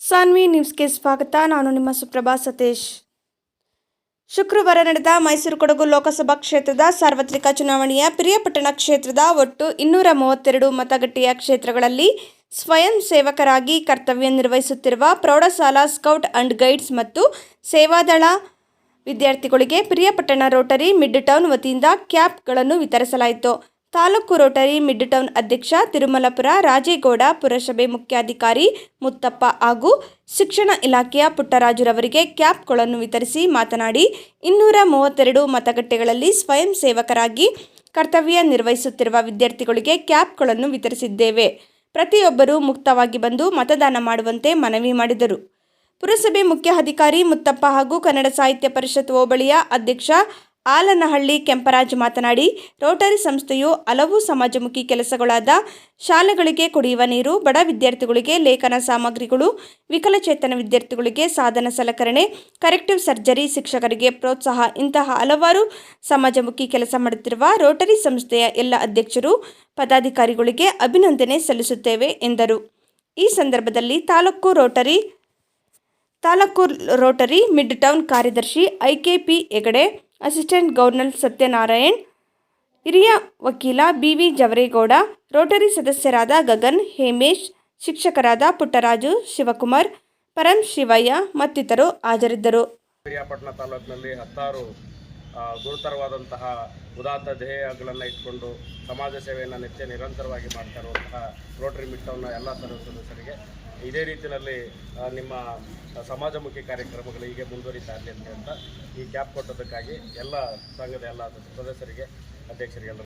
ಸಾನ್ವಿ ನ್ಯೂಸ್ಗೆ ಸ್ವಾಗತ. ನಾನು ನಿಮ್ಮ ಸುಪ್ರಭಾ ಸತೀಶ್. ಶುಕ್ರವಾರ ನಡೆದ ಮೈಸೂರು ಕೊಡಗು ಲೋಕಸಭಾ ಕ್ಷೇತ್ರದ ಸಾರ್ವತ್ರಿಕ ಚುನಾವಣೆಯ ಪ್ರಿಯಪಟ್ಟಣ ಕ್ಷೇತ್ರದ ಒಟ್ಟು ಇನ್ನೂರ ಮೂವತ್ತೆರಡು ಮತಗಟ್ಟೆಯ ಕ್ಷೇತ್ರಗಳಲ್ಲಿ ಸ್ವಯಂ ಸೇವಕರಾಗಿ ಕರ್ತವ್ಯ ನಿರ್ವಹಿಸುತ್ತಿರುವ ಪ್ರೌಢಶಾಲಾ ಸ್ಕೌಟ್ ಅಂಡ್ ಗೈಡ್ಸ್ ಮತ್ತು ಸೇವಾದಳ ವಿದ್ಯಾರ್ಥಿಗಳಿಗೆ ಪ್ರಿಯಪಟ್ಟಣ ರೋಟರಿ ಮಿಡ್ ಟೌನ್ ವತಿಯಿಂದ ಕ್ಯಾಪ್ಗಳನ್ನು ವಿತರಿಸಲಾಯಿತು. ತಾಲೂಕು ರೋಟರಿ ಮಿಡ್ ಟೌನ್ ಅಧ್ಯಕ್ಷ ತಿರುಮಲಪುರ ರಾಜೇಗೌಡ, ಪುರಸಭೆ ಮುಖ್ಯಾಧಿಕಾರಿ ಮುತ್ತಪ್ಪ ಹಾಗೂ ಶಿಕ್ಷಣ ಇಲಾಖೆಯ ಪುಟ್ಟರಾಜುರವರಿಗೆ ಕ್ಯಾಪ್ಗಳನ್ನು ವಿತರಿಸಿ ಮಾತನಾಡಿ, ಇನ್ನೂರ ಮೂವತ್ತೆರಡು ಮತಗಟ್ಟೆಗಳಲ್ಲಿ ಸ್ವಯಂ ಸೇವಕರಾಗಿ ಕರ್ತವ್ಯ ನಿರ್ವಹಿಸುತ್ತಿರುವ ವಿದ್ಯಾರ್ಥಿಗಳಿಗೆ ಕ್ಯಾಪ್ಗಳನ್ನು ವಿತರಿಸಿದ್ದೇವೆ. ಪ್ರತಿಯೊಬ್ಬರೂ ಮುಕ್ತವಾಗಿ ಬಂದು ಮತದಾನ ಮಾಡುವಂತೆ ಮನವಿ ಮಾಡಿದರು. ಪುರಸಭೆ ಮುಖ್ಯ ಅಧಿಕಾರಿ ಮುತ್ತಪ್ಪ ಹಾಗೂ ಕನ್ನಡ ಸಾಹಿತ್ಯ ಪರಿಷತ್ ಹೋಬಳಿಯ ಅಧ್ಯಕ್ಷ ಆಲನಹಳ್ಳಿ ಕೆಂಪರಾಜ್ ಮಾತನಾಡಿ, ರೋಟರಿ ಸಂಸ್ಥೆಯು ಹಲವು ಸಮಾಜಮುಖಿ ಕೆಲಸಗಳಾದ ಶಾಲೆಗಳಿಗೆ ಕುಡಿಯುವ ನೀರು, ಬಡ ವಿದ್ಯಾರ್ಥಿಗಳಿಗೆ ಲೇಖನ ಸಾಮಗ್ರಿಗಳು, ವಿಕಲಚೇತನ ವಿದ್ಯಾರ್ಥಿಗಳಿಗೆ ಸಾಧನ ಸಲಕರಣೆ, ಕರೆಕ್ಟಿವ್ ಸರ್ಜರಿ ಶಿಕ್ಷಕರಿಗೆ ಪ್ರೋತ್ಸಾಹ ಇಂತಹ ಹಲವಾರು ಸಮಾಜಮುಖಿ ಕೆಲಸ ಮಾಡುತ್ತಿರುವ ರೋಟರಿ ಸಂಸ್ಥೆಯ ಎಲ್ಲ ಅಧ್ಯಕ್ಷರು ಪದಾಧಿಕಾರಿಗಳಿಗೆ ಅಭಿನಂದನೆ ಸಲ್ಲಿಸುತ್ತೇವೆ ಎಂದರು. ಈ ಸಂದರ್ಭದಲ್ಲಿ ತಾಲೂಕು ರೋಟರಿ ತಾಲೂಕು ರೋಟರಿ ಮಿಡ್ ಟೌನ್ ಕಾರ್ಯದರ್ಶಿ IKP Hegde, assistant governor Satyanarayan, ಹಿರಿಯ ವಕೀಲ ಬಿ ವಿ ಜವರೇಗೌಡ, ರೋಟರಿ ಸದಸ್ಯರಾದ ಗಗನ್, ಹೇಮೇಶ್, ಶಿಕ್ಷಕರಾದ ಪುಟ್ಟರಾಜು ಶಿವಕುಮಾರ್, ಪರಂ ಶಿವಯ್ಯ ಮತ್ತಿತರರು ಹಾಜರಿದ್ದರು. ಗುರುತರವಾದಂತಹ ಉದಾತ್ತ ಧ್ಯೇಯಗಳನ್ನು ಇಟ್ಕೊಂಡು ಸಮಾಜ ಸೇವೆಯನ್ನು ನಿತ್ಯ ನಿರಂತರವಾಗಿ ಮಾಡ್ತಾ ಇರುವಂತಹ ರೋಟರಿ ಮಿಟ್ಟವನ್ನು ಎಲ್ಲ ಸರ್ವ ಸದಸ್ಯರಿಗೆ ಇದೇ ರೀತಿಯಲ್ಲಿ ನಿಮ್ಮ ಸಮಾಜಮುಖಿ ಕಾರ್ಯಕ್ರಮಗಳು ಹೀಗೆ ಮುಂದುವರಿತಾ ಇರಲಿ ಅಂತ ಈ ಕ್ಯಾಪ್ ಕೊಟ್ಟದಕ್ಕಾಗಿ ಎಲ್ಲ ಸಂಘದ ಎಲ್ಲ ಸದಸ್ಯರಿಗೆ ಅಧ್ಯಕ್ಷರಿಗೆ ಎಲ್ಲರಿಗೂ